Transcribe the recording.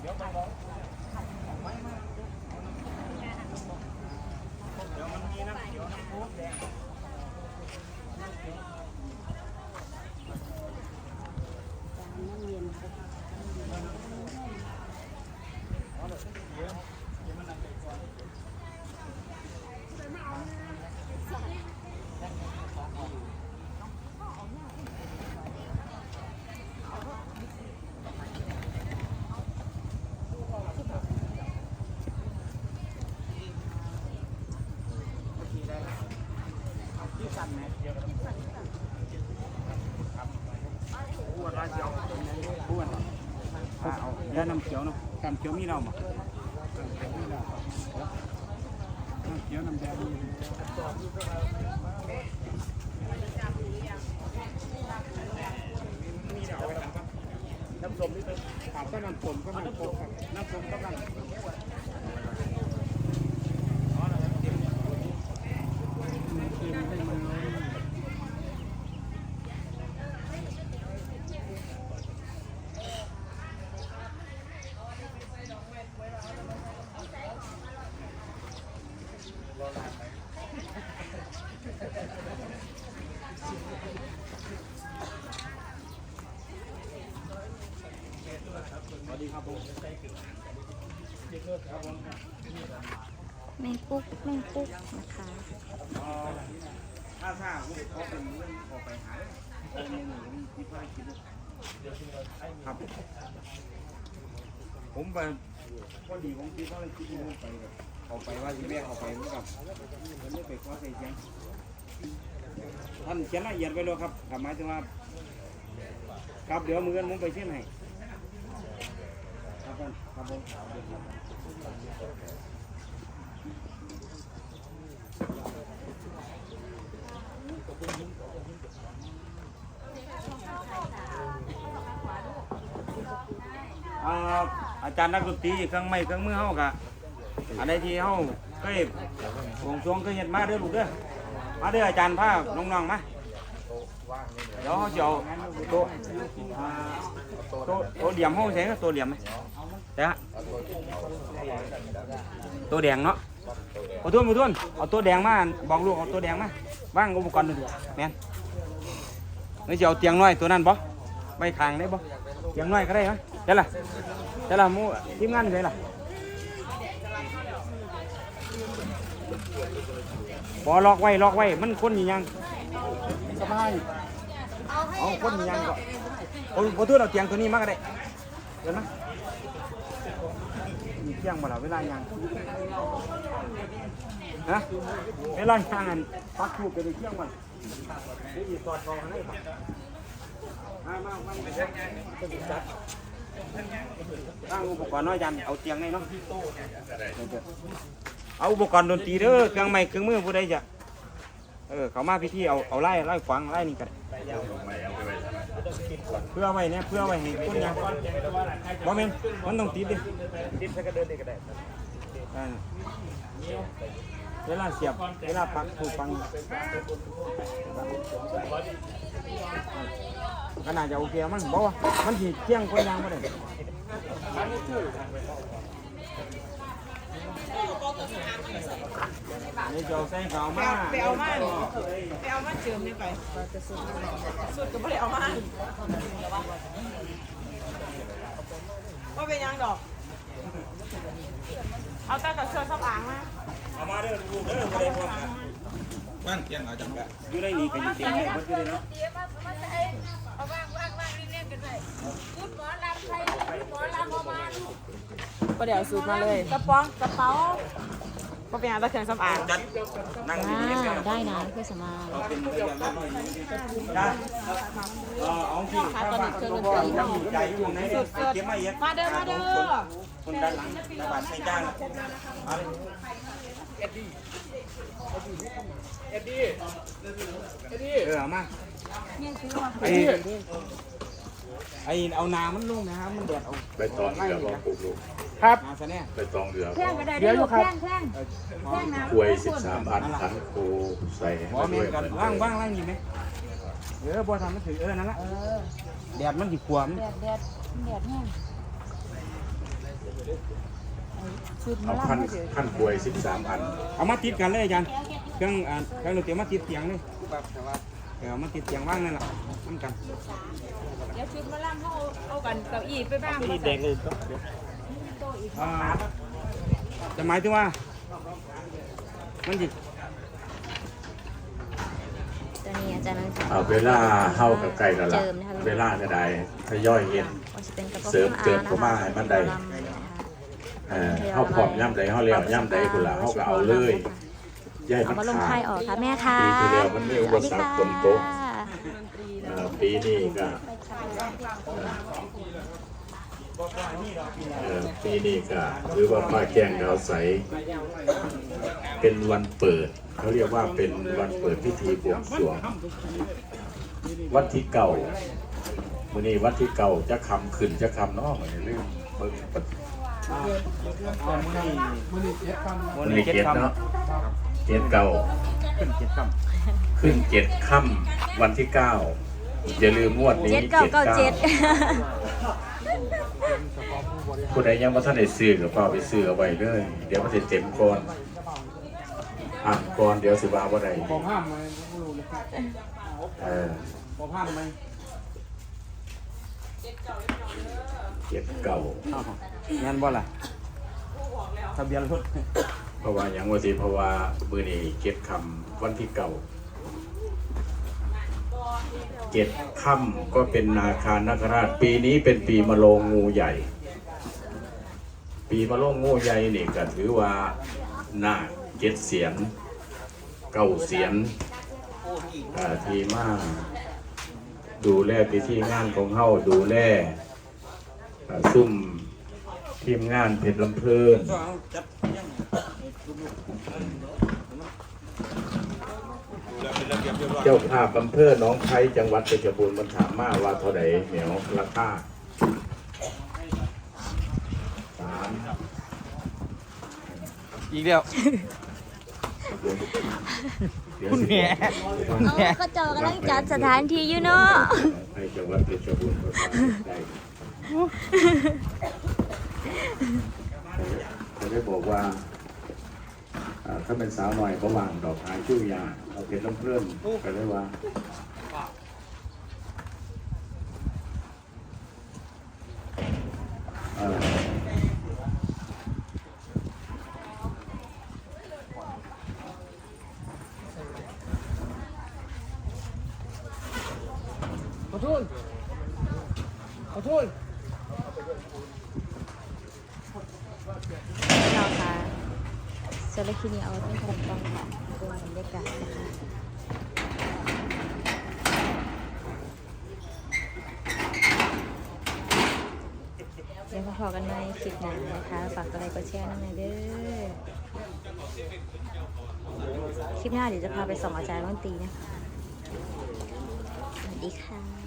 เดี๋ยวมันมีน้ำเยวน้ำโค้กแดง อ้วนร้านเขียวอ้วนอ่าเอา แล้วน้ำเขียวเนาะน้ำเขียวมีเรามั้ยน้ำเขียวน้ำแดงมีมีเดี๋ยวเอาไว้ทำครับน้ำส้มนี่เป็นถามก็น้ำส้มก็น้ำโค้กครับน้ำส้มก็น้ำ สวัสดีครับผม แมงปุ๊กแมงปุ๊กนะคะถ้าถ้าเขาเป็นเรื่องออกไปหาครับ ผมไปพอดีผมคิดว่าคิดว่าไปแบบเอาไปว่าที่แม่เอาไปเหมือนกับผมไม่ไปขอใส่เสียงท่านเขียนละเอียดไว้เลยครับหมายถึงว่าครับเดี๋ยวมือกันผมไปเช่นให้ครับผมครับผม อ่าอาจารย์นักดนตรีเครื่องไม้เครื่องมือเฮากะอันใดที่เฮาเคยวงสรวงเคยเฮ็ดมาเด้อลูกเด้อมาเด้ออาจารย์พาน้องๆมาเดี๋ยวเฮาสิเอาโต๊ะอ่าโต๊ะโต๊ะเหลี่ยมเฮาใช้ตัวเหลี่ยมไหม เดี๋ยวฮะตัวแดงเนาะเอาทุนเอาทุนเอาตัวแดงมาบอกลูกเอาตัวแดงมาวางอุปกรณ์ดูแม่นไม่สิเอาเตียงน้อยตัวนั้นบ่ไว้ข้างได้บ่เตียงน้อยก็ได้ไหมเดี๋ยวล่ะแต่ละมูทีมงานใช่ล่ะบอล็อกไว้ล็อกไว้มันคนยังสบายเอาคนยังก็โอ้ยพอทุนเอาเตียงตัวนี้มาก็ได้เดี๋ยวนะ มีเตียงบ่ล่ะเวลายังฮะเวลายังอันปักทูบไปในเตียงมันเดี๋ยวอีกตอดคอข้างในบ่มามามามาจัดตั้งอุปกรณ์น้อยยันเอาเตียงในเนาะเอาอุปกรณ์ดนตรีเด้อเครื่องไม้เครื่องมือผู้ใดจะเออเขามาพิธีเอาเอาไล่ไล่ฟังไล่นี่กัน เพื่อไว้เนี่ยเพื่อไว้ให้คนยังบ่แม่นมันต้องติดดิติดส่กเดินได้ก็ได้เวลาเสียบเวลาปักถูกปังก็น่าจะโอเคมั้งบอกว่ามันสิเที่ยงคนยังบ่ได้ นี่โจใส่ขาวมาไปเอามาไปเอามาเจิมนี่ไปสุดก็ไม่ได้เอามาว่าเป็นยังดอก เอาแต่กับเชือกซับอ่างมาเอามาเด้อลูกเด้อบ่ได้พร้อมกันบ้านเกียงเอาจังแบบอยู่ได้นี่ก็อยู่เต็มเลยบ่อยู่ได้เนาะ ก็เดี๋ยวสูตรมาเลยกระป๋องกระเป๋าก็เป็นยังแต่เครื่องซับอ่างจัดนั่งอ่าดีๆเด้อได้นะพี่สมาเอาเป็นเรื่องน้อยๆได้เออเอาที่ข้างบ้านตัวบ่มีใจอยู่ตรงไหนเด้อเก็บมาเยอะมาเด้อมาเด้อคนด้านหลังตาบาดใส่จ้างเอาเลยเออเอามาไอ้ไอ้เอานามันลงนะครับมันแดดเอาใบตองเรือบอกปลูกลูก ครับนาซะแน่ใบตองเรือแท่งก็ได้ได้ลูกแท่งแท่งแท่งน้ำกล้วยสิบสามอันขันโคใส่ให้บ่มันแม่ด้วยนกันว่างว่างว่างนี่ไหมเออบ่ทำมันถือเออนั่นละแดดมันสิขวมแดดแดดแดดแห้งชุดมาเอาล่ำพันไม่ถือพันป่วยสิบสามอันเอามาติดกันเลยอาจารย์เครื่องอ่าเครื่องดนตรีมาติดเตียงเลยเออเอามาติดเตียงว่างนั่นแหละน้ำกันเดี๋ยวชุดมาล่ำเขาเอากันเก้าอี้ไปบ้างนี่แดงเลย อ่าจะหมายถึงว่า มันจิตัวนี้อาจารย์นังจะเอาเวลาเฮากับไก่กันละเจิมนะคะเวลาก็ได้ทยอยเห็นว่าจะเป็นกระป๋องเสริมเติมเข้ามาให้มันได้ลำนะคะเอ่อเฮาพร้อมย่ำใดเฮาเลี้ยวย่ำใดพุ่นละเฮาก็เอาเลยอย่าให้เอามันมาลงขาไข่ด ออกค่ะแม่ค่ะปีที่แล้วมันมีอุปสรรคฝนตก สวัสดีค่ะ เอ่อปีนี้ก็เอ่อ ปีนี้ก็ถือว่าป้าแจ้งดาวใส เป็นวันเปิด เขาเรียกว่าเป็นวันเปิดพิธีบวงสรวง วันที่เก่ามื้อนี้วันที่เก่าจะคำขึ้นจะคำเน้องอย่าลืมเบิ่งปฏิมือนี่มื้อนี้เจ็ดเนาะเจ็ดเก่าขึ้นเจ็ดคขึ้นเจ็ดค่ำวันที่เก้าอย่าลืมงวดนี้เจ็ดเก้าเก้าเจ็ด ผู้ใดยังไม่ทันได้ซื้อก็เฝ้าไปซื้อเอาไว้เลยเดี๋ยวมันจะเต็มก่อนอ่านก่อนเดี๋ยวสิว่าบ่ได้ำบอกห้ามไหมไม่รู้เลยเออบอกห้ามไหมเจ็ดเก่าอ้าวงั้นบ่ล่ะทะเบียนรถเพราะว่าหยังว่าสิเพราะว่ามื้อนี้เจ็ดคำวันที่เก่า เจ็ดค่ำก็เป็นนาคานาคราช ปีนี้เป็นปีมะโรงงูใหญ่ ปีมะโรงงูใหญ่นี่ก็ถือว่านาคเจ็ดเสียนเก้าเสียนทีมากดูแลพิธีงานของเฮาดูแลซุ่มทีมงานเพชรลำเพลิน จับยัง เจ้าภาพอำเภอหน้องไผ่จังหวัดเพชรบูรณ์มันถามมาว่าเท่าใดเหนียวราคาสามอีกแล้วเดี๋ยวสิบอกเอาเขาเจอกำลังจัดสถานที่อยู่เนาะให้จังหวัดเพชรบูรณ์เขาทำได้เขาได้บอกว่าอ่า ถ้าเป็นสาวหน่อยเขาวางดอกไม้ชื่อยา เอาเพชรลำเพลินก็เลยว่าเอ่อขอโทษขอโทษ เราค่ะ โซลคินีเอาไว้เป็นขนมปังค่ะดูบรรยากาศนะคะเดี๋ยวมาพอกันในคลิปหน้านะคะ ฝากกดไลค์กดแชร์น้ำหน่อยเด้อ คลิปหน้าเดี๋ยวจะพาไปส่องอาจารย์ดนตรีนะคะ สวัสดีค่ะ